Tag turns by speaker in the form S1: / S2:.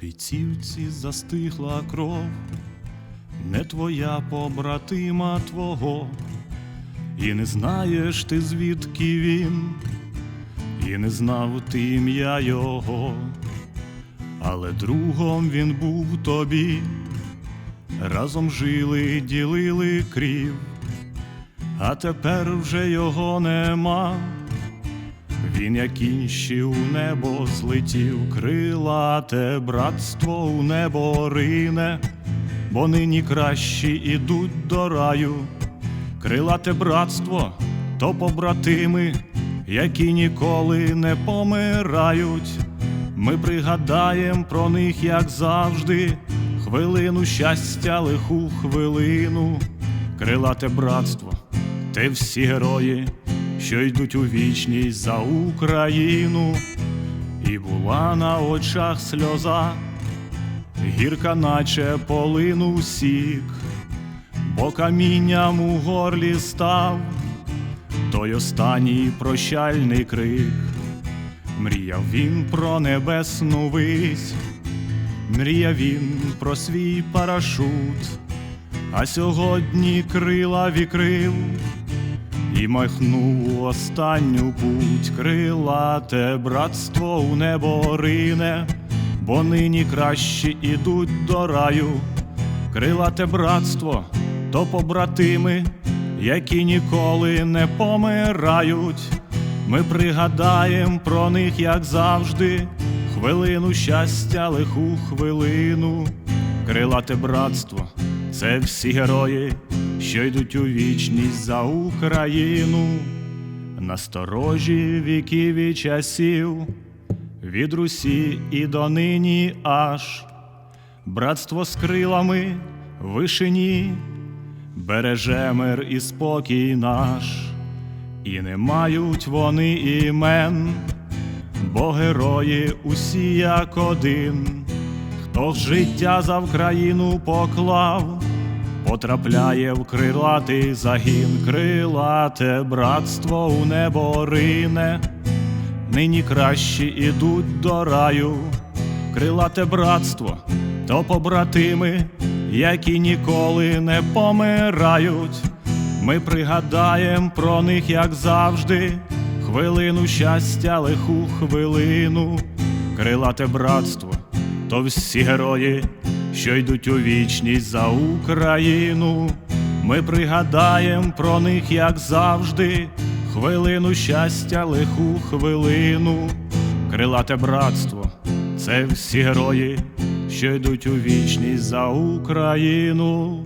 S1: бійцівці застигла кров, не твоя побратима твого, і не знаєш ти, звідки він, і не знав ти ім'я його, але другом він був тобі, разом жили, ділили крів, а тепер вже його нема. Він, як інші, у небо злетів, крилате братство у небо рине, бо нині кращі ідуть до раю. Крилате братство то побратими, які ніколи не помирають. Ми пригадаєм про них, як завжди, хвилину щастя, лиху хвилину, крилате братство, те всі герої, що йдуть у вічність за Україну, і була на очах сльоза, гірка, наче полинув сік, бо камінням у горлі став той останній прощальний крик. Мріяв він про небесну вись, мріяв він про свій парашут, а сьогодні крила вікрив і махнув останню путь. Крилате братство у небо рине, бо нині кращі ідуть до раю, крилате братство то побратими, які ніколи не помирають. Ми пригадаєм про них, як завжди, хвилину щастя, лиху хвилину, крилате братство, це всі герої, що йдуть у вічність за Україну, насторожі віків і часів, від Русі і до нині аж, братство з крилами вишині, береже мир і спокій наш. І не мають вони імен, бо герої усі як один, хто життя за Вкраїну поклав, потрапляє в крилатий загін, крилате братство у небо рине, нині кращі ідуть до раю, крилате братство, то побратими, які ніколи не помирають. Ми пригадаєм про них, як завжди, хвилину щастя, лиху хвилину, крилате братство, то всі герої, що йдуть у вічність за Україну. Ми пригадаєм про них, як завжди, хвилину щастя, лиху хвилину, крилате братство, це всі герої, що йдуть у вічність за Україну.